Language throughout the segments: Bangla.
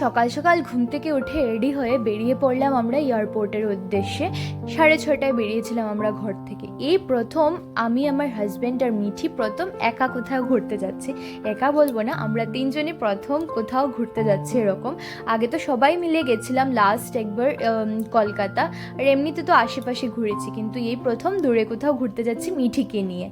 সকাল সকাল ঘুম থেকে উঠে রেডি হয়ে বেরিয়ে পড়লাম আমরা এয়ারপোর্টের উদ্দেশ্যে। সাড়ে ছটায় বেরিয়েছিলাম আমরা ঘর থেকে। এই প্রথম আমি, আমার হাজব্যান্ড আর মিঠি প্রথম একা কোথাও ঘুরতে যাচ্ছি। একা বলব না, আমরা তিনজনই প্রথম কোথাও ঘুরতে যাচ্ছি এরকম। আগে তো সবাই মিলে গেছিলাম লাস্ট একবার কলকাতা। আর এমনিতে তো আশেপাশে ঘুরেছি, কিন্তু এই প্রথম দূরে কোথাও ঘুরতে যাচ্ছি মিঠিকে নিয়ে।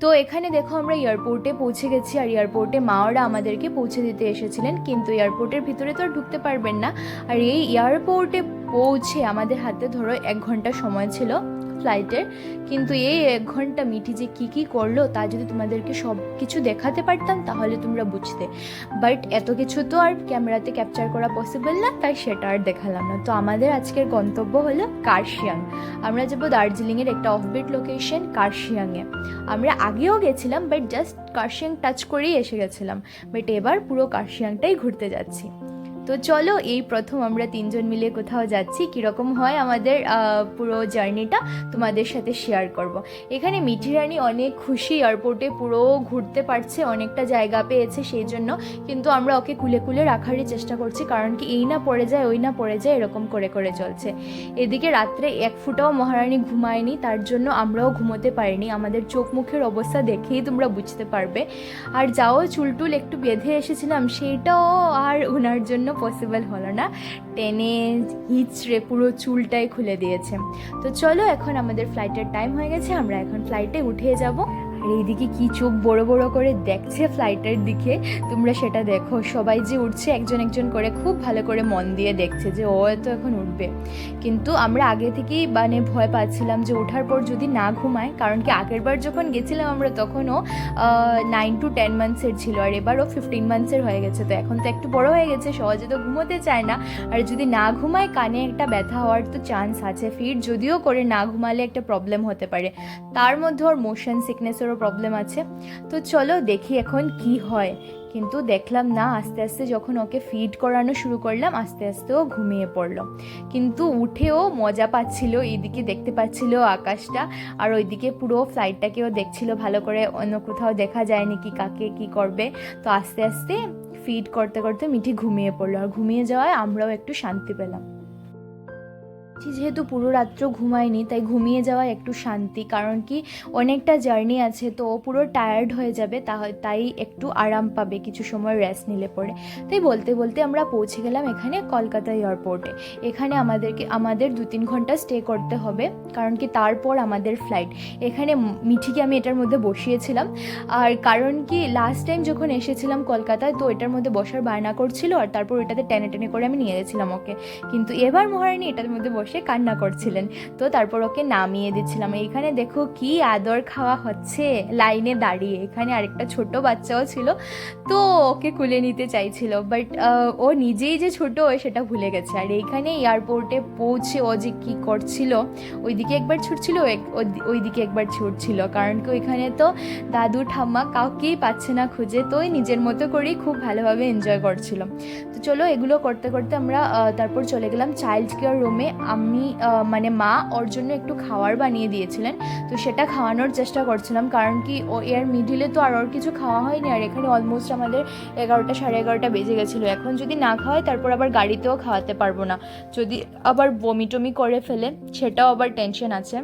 তো এখানে দেখো আমরা এয়ারপোর্টে পৌঁছে গেছি, আর এয়ারপোর্টে মাওরা আমাদেরকে পৌঁছে দিতে এসেছিলেন। কিন্তু এয়ারপোর্টের ভিতরে তো আর ঢুকতে পারবেন না। আর এই এয়ারপোর্টে পৌঁছে আমাদের হাতে ধরো এক ঘণ্টা সময় ছিল ফ্লাইটের। কিন্তু এই এক ঘণ্টা মিঠি যে কী কী করল তা যদি তোমাদেরকে সব কিছু দেখাতে পারতাম তাহলে তোমরা বুঝতে। বাট এত কিছু তো আর ক্যামেরাতে ক্যাপচার করা পসিবল না, তাই সেটা আর দেখালাম না। তো আমাদের আজকের গন্তব্য হলো কার্শিয়াং। আমরা যাব দার্জিলিংয়ের একটা অফবিট লোকেশন কার্শিয়াংয়ে। আমরা আগেও গেছিলাম বাট জাস্ট কার্শিয়াং টাচ করেই এসে গেছিলাম। বাট এবার পুরো কার্শিয়াংটাই ঘুরতে যাচ্ছি। তো চলো, এই প্রথম আমরা তিনজন মিলে কোথাও যাচ্ছি, কীরকম হয় আমাদের পুরো জার্নিটা তোমাদের সাথে শেয়ার করব। এখানে মিঠি রানী অনেক খুশি এয়ারপোর্টে পুরো ঘুরতে পারছে, অনেকটা জায়গা পেয়েছে সেই জন্য, কিন্তু আমরা ওকে কুলে কুলে রাখারই চেষ্টা করছি, কারণ কি এই না পড়ে যায়, ওই না পড়ে যায়, এরকম করে করে চলছে এদিকে রাত্রে এক ফুটাও মহারানী ঘুমায়নি, তার জন্য আমরাও ঘুমোতে পারিনি, আমাদের চোখ মুখের অবস্থা দেখেই তোমরা বুঝতে পারবে আর যাও, চুলটুল একটু বেঁধে এসেছিলাম সেইটাও আর ওনার জন্য পসিবল হলো না। টেনে হিচড়ে পুরো চুলটাই খুলে দিয়েছে। তো চলো এখন আমাদের ফ্লাইটের টাইম হয়ে গেছে, আমরা এখন ফ্লাইটে উঠে যাব। আর এইদিকে কি চোখ বড় বড় করে দেখছে ফ্লাইটের দিকে, তোমরা সেটা দেখো। সবাই যে উঠছে, একজন একজন করে খুব ভালো করে মন দিয়ে দেখছে যে ও তো এখন উঠবে। কিন্তু আমরা আগে থেকেই মানে ভয় পাচ্ছিলাম যে ওঠার পর যদি না ঘুমায়, কারণ কি আগের বার যখন গেছিলাম আমরা তখনও নাইন টু টেন মান্থসের ছিল, আর এবারও ফিফটিন মান্থসের হয়ে গেছে। তো এখন তো একটু বড় হয়ে গেছে, সহজে তো ঘুমোতে চায় না। আর যদি না ঘুমায়, কানে একটা ব্যথা হওয়ার তো চান্স আছে। ফির যদিও করে না ঘুমালে একটা প্রবলেম হতে পারে। তার মধ্যে ওর মোশন সিকনেসেরও প্রবলেম আছে। তো চলো দেখি এখন কি হয়। কিন্তু দেখলাম না, আস্তে আস্তে যখন ওকে ফিড করানো শুরু করলাম, আস্তে আস্তে ও ঘুমিয়ে পড়ল। কিন্তু উঠেও মজা পাচ্ছিল, এইদিকে দেখতে পাচ্ছিল আকাশটা, আর ওইদিকে পুরো ফ্লাইটটাকেও দেখছিল, ভালো করে অন্য কোথাও দেখা যায়নি কি কাকে কি করবে। তো আস্তে আস্তে ফিড করতে করতে মিঠি ঘুমিয়ে পড়ল, আর ঘুমিয়ে যাওয়ায় আমরাও একটু শান্তি পেলাম। যেহেতু পুরো রাত্র ঘুমায়নি, তাই ঘুমিয়ে যাওয়া একটু শান্তি, কারণ কি অনেকটা জার্নি আছে, তো পুরো টায়ার্ড হয়ে যাবে তাই একটু আরাম পাবে, কিছু সময় রেস্ট নিলে পরে। তাই বলতে বলতে আমরা পৌঁছে গেলাম এখানে কলকাতা এয়ারপোর্টে এখানে আমাদেরকে, আমাদের দু তিন ঘণ্টা স্টে করতে হবে, কারণ কি তারপর আমাদের ফ্লাইট এখানে মিঠিকে আমি এটার মধ্যে বসিয়েছিলাম, আর কারণ কি লাস্ট টাইম যখন এসেছিলাম কলকাতায়, তো এটার মধ্যে বসার বায়না করছিল, আর তারপর ওটাতে টেনে টেনে করে আমি নিয়ে গেছিলাম ওকে। কিন্তু এবার মহারানী এটার মধ্যে বসে কান্না করছিলেন। তো তারপর ওকে নামিয়ে দিচ্ছিলাম। এইখানে দেখো কি আদর খাওয়া হচ্ছে লাইনে দাঁড়িয়ে। এখানে আরেকটা ছোট বাচ্চাও ছিল, তো ওকে কুলে নিতে চাইছিল। বাট ও নিজেই যে ছোট, ও সেটা ভুলে গেছে। আর এইখানে এয়ারপোর্টে পৌঁছে ও যে কী করছিল, ওইদিকে একবার ছুটছিল ওইদিকে একবার ছুটছিল। কারণ কি ওইখানে তো দাদু, ঠাম্মা কাউকেই পাচ্ছে না খুঁজে, তো ওই নিজের মতো করেই খুব ভালোভাবে এনজয় করছিল। তো চলো এগুলো করতে করতে আমরা তারপর চলে গেলাম চাইল্ড কেয়ার রুমে আমি মানে মা ওর জন্য একটু খাওয়ার বানিয়ে দিয়েছিলেন। তো সেটা খাওয়ানোর চেষ্টা করছিলাম, কারণ কি ও এর মিডিলে তো আর ওর কিছু খাওয়া হয়নি, আর এখানে অলমোস্ট আমাদের এগারোটা সাড়ে এগারোটা বেজে গেছিল। এখন যদি না খাওয়ায়, তারপর আবার গাড়িতেও খাওয়াতে পারব না। যদি আবার বমি টমি করে ফেলে, সেটাও আবার টেনশন আছে।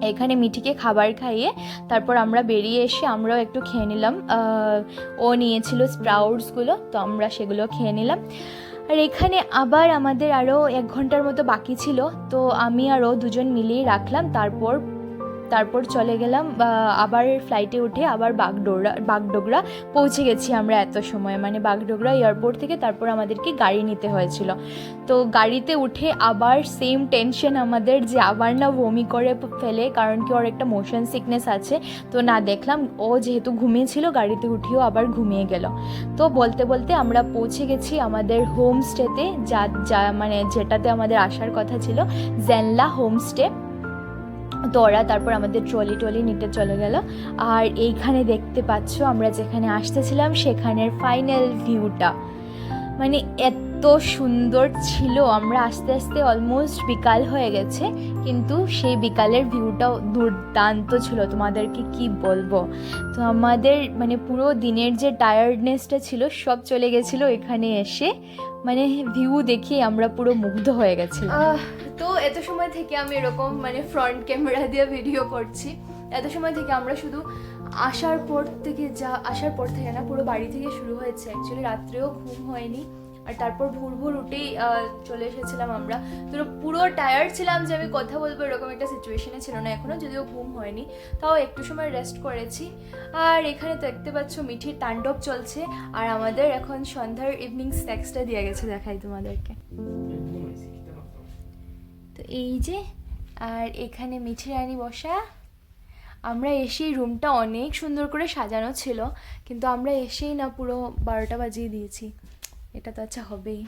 এখানে মিঠিকে খাবার খাইয়ে তারপর আমরা বেরিয়ে এসে আমরাও একটু খেয়ে নিলাম। ও নিয়েছিল স্প্রাউটসগুলো, তো আমরা সেগুলো খেয়ে নিলাম। আর এখানে আবার আমাদের আরও এক ঘণ্টার মতো বাকি ছিল, তো আমি আরও দুজন মিলিয়ে রাখলাম। তারপর তারপর চলে গেলাম আবার ফ্লাইটে উঠে আবার বাগডোগরা বাগডোগরা পৌঁছে গেছি আমরা এত সময়। মানে বাগডোগরা এয়ারপোর্ট থেকে তারপর আমাদেরকে গাড়ি নিতে হয়েছিল। তো গাড়িতে উঠে আবার সেম টেনশন আমাদের যে আবার না বমি করে ফেলে, কারণ কি ওর একটা মোশন সিকনেস আছে। তো না দেখলাম, ও যেহেতু ঘুমিয়েছিল গাড়িতে উঠেও আবার ঘুমিয়ে গেল। তো বলতে বলতে আমরা পৌঁছে গেছি আমাদের হোমস্টেতে যা যা মানে যেটাতে আমাদের আসার কথা ছিল জেনলা হোমস্টে ওরা তারপর আমাদের ট্রলি ট্রলি নিতে চলে গেল। আর এইখানে দেখতে পাচ্ছ আমরা যেখানে আসতেছিলাম, সেখানের ফাইনাল ভিউটা মানে এত সুন্দর ছিল, আমরা আস্তে আস্তে অলমোস্ট বিকাল হয়ে গেছে, কিন্তু সেই বিকালের ভিউটাও দুর্দান্ত ছিল। তোমাদেরকে কি বলব? তো আমাদের মানে পুরো দিনের যে টায়ার্ডনেসটা ছিল, সব চলে গেছিল এখানে এসে। মানে ভিউ দেখে আমরা পুরো মুগ্ধ হয়ে গেছি তো এত সময় থেকে আমি এরকম মানে ফ্রন্ট ক্যামেরা দিয়ে ভিডিও করছি। এত সময় থেকে আমরা শুধু আসার পর থেকে যা, আসার পর থেকে না, পুরো বাড়ি থেকে শুরু হয়েছে। অ্যাকচুয়ালি রাত্রেও ঘুম হয়নি। আর তারপর ভোর ভোর উঠেই চলে এসেছিলাম আমরা। তো পুরো টায়ার্ড ছিলাম যে আমি কথা বলব, এরকম একটা সিচুয়েশনে ছিল না এখনও যদিও ঘুম হয়নি। তাও একটু সময় রেস্ট করেছি। আর এখানে দেখতে পাচ্ছ মিঠির তাণ্ডব চলছে। আর আমাদের এখন সন্ধ্যার ইভিনিং স্ন্যাক্সটা দিয়ে গেছে, দেখাই তোমাদেরকে। তো এই যে, আর এখানে মিঠি রানী বসা। আমরা এসেই রুমটা অনেক সুন্দর করে সাজানো ছিল, কিন্তু আমরা এসেই না পুরো বারোটা বাজিয়ে দিয়েছি। এটা তো আচ্ছা হবেই।